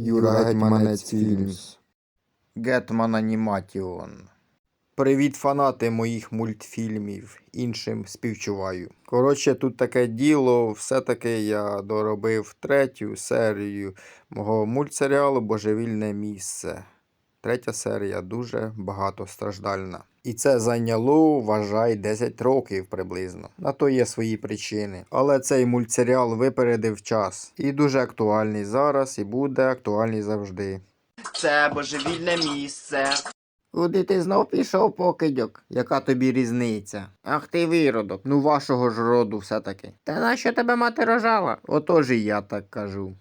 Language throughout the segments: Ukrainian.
Юра Гетьманець Фільмс. Гетман Аніматіон. Привіт, фанати моїх мультфільмів. Іншим співчуваю. Коротше, тут таке діло. Все-таки я доробив третю серію мого мультсеріалу Божевільне місце. Третя серія дуже багатостраждальна. І це зайняло, вважай, 10 років приблизно. На то є свої причини. Але цей мультсеріал випередив час. І дуже актуальний зараз, і буде актуальний завжди. Це божевільне місце. Куди ти знов пішов, покидьок? Яка тобі різниця? Ах ти виродок, ну вашого ж роду все-таки. Та нащо тебе мати рожала? Отож і я так кажу.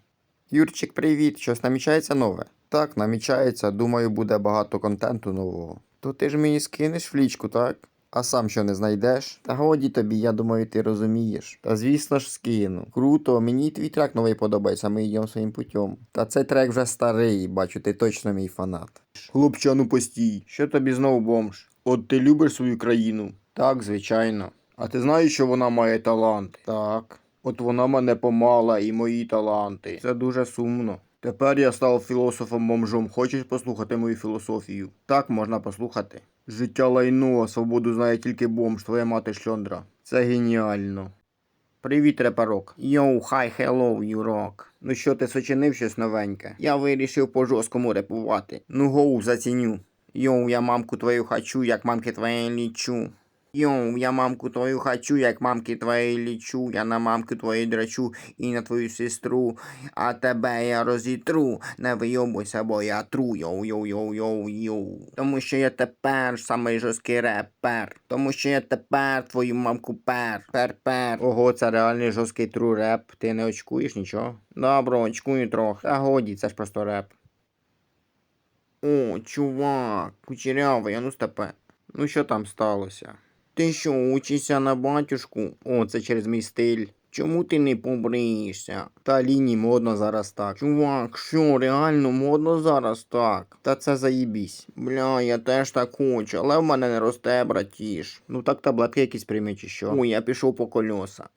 Юрчик, привіт, щось намічається нове? Так, намічається, думаю, буде багато контенту нового. То ти ж мені скинеш флічку, так? А сам що не знайдеш? Та годі тобі, я думаю, ти розумієш. Та звісно ж скину. Круто, мені твій трек новий подобається, ми йдемо своїм путем. Та цей трек вже старий, бачу, ти точно мій фанат. Хлопчану постій. Що тобі знову бомж? От ти любиш свою країну? Так, звичайно. А ти знаєш, що вона має таланти? Так. От вона мене помала і мої таланти. Це дуже сумно. Тепер я став філософом бомжом. Хочеш послухати мою філософію? Так, можна послухати. Життя лайно, а свободу знає тільки бомж, твоя мати шльондра. Це геніально. Привіт, репарок. Йоу, хай, хеллоу, юрок. Ну що, ти сочинив щось новеньке? Я вирішив по жорсткому репувати. Ну гоу, заціню. Йоу, я мамку твою хочу, як мамки твоєї лічу. Йоу, я мамку твою хочу, як мамки твоєї лічу. Я на мамку твою драчу і на твою сестру. А тебе я розітру. Не вийобуйся, бо я тру. Йоу, йоу, йоу, йоу, йоу. Тому що я тепер самий жорсткий репер. Тому що я тепер твою мамку пер. Пер-пер. Ого, це реальний жорсткий тру реп. Ти не очкуєш нічого? Добро, очкую трохи. Та годі, це ж просто реп. О, чувак, кучерявий, а ну степе. Ну що там сталося? Ти що, учишся на батюшку? О, це через мій стиль. Чому ти не побриєшся? Та лінії модно зараз так. Чувак, що, реально модно зараз так? Та це заїбісь. Бля, я теж так хочу, але в мене не росте, братіш. Ну так таблетки якісь прийми чи що. Ой, я пішов по кольоса.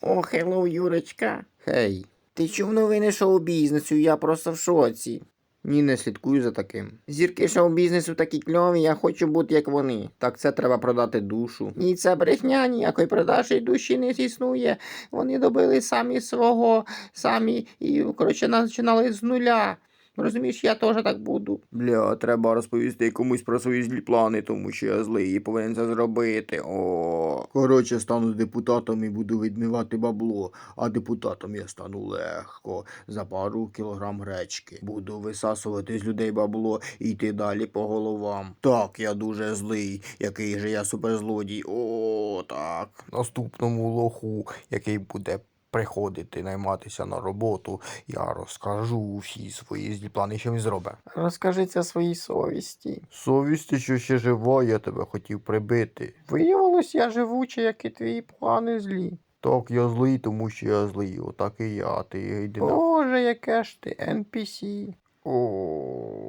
О, хеллоу, Юрочка. Хей. Ти чув новини шоу-бізнесу? Я просто в шоці. Ні, не слідкую за таким. Зірки шоу-бізнесу такі кльові, я хочу бути як вони. Так це треба продати душу. Ні, це брехня, ніякої продажі душі не існує. Вони добили самі свого, самі і, коротше, починали з нуля. Розумієш, я теж так буду. Бля, треба розповісти комусь про свої злі плани, тому що я злий і повинен це зробити. О. Коротше, стану депутатом і буду відмивати бабло, а депутатом я стану легко за пару кілограм гречки. Буду висасувати з людей бабло і йти далі по головам. Так, я дуже злий, який же я суперзлодій. О, так. Наступному лоху, який буде приходити найматися на роботу, я розкажу всі свої злі плани, що він зробить. Розкажи це своїй совісті. Совісті, що ще жива, я тебе хотів прибити. Виявилось, я живучий, як і твої плани злі. Так, я злий, тому що я злий. Отак і я, ти йди на. Боже, яке ж ти NPC. О.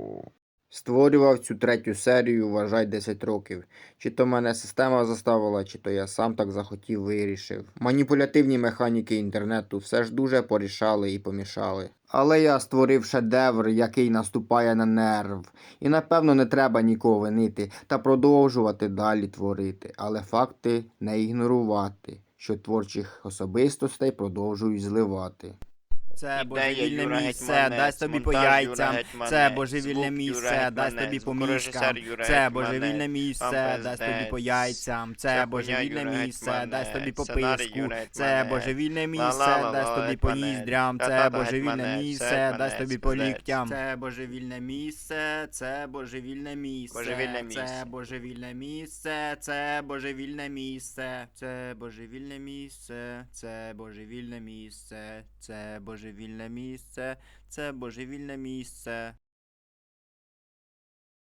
Створював цю третю серію, вважай 10 років. Чи то мене система заставила, чи то я сам так захотів вирішив. Маніпулятивні механіки інтернету все ж дуже порішали і помішали. Але я створив шедевр, який наступає на нерв. І напевно не треба нікого винити та продовжувати далі творити, але факти не ігнорувати, що творчих особистостей продовжують зливати. Це божевільне місце, дасть тобі по яйцям. Це божевільне місце, дасть тобі по. Юра Це божевільне місце, дасть тобі по яйцям. Це божевільне місце, дасть тобі по писку. Це божевільне місце, дасть тобі по ніздрям. Це божевільне місце, дасть тобі по ліктям. Це божевільне місце, це божевільне місце. Божевільне Це божевільне місце, це божевільне місце. Це божевільне місце, це божевільне місце, це божевільне місце, це божевільне місце.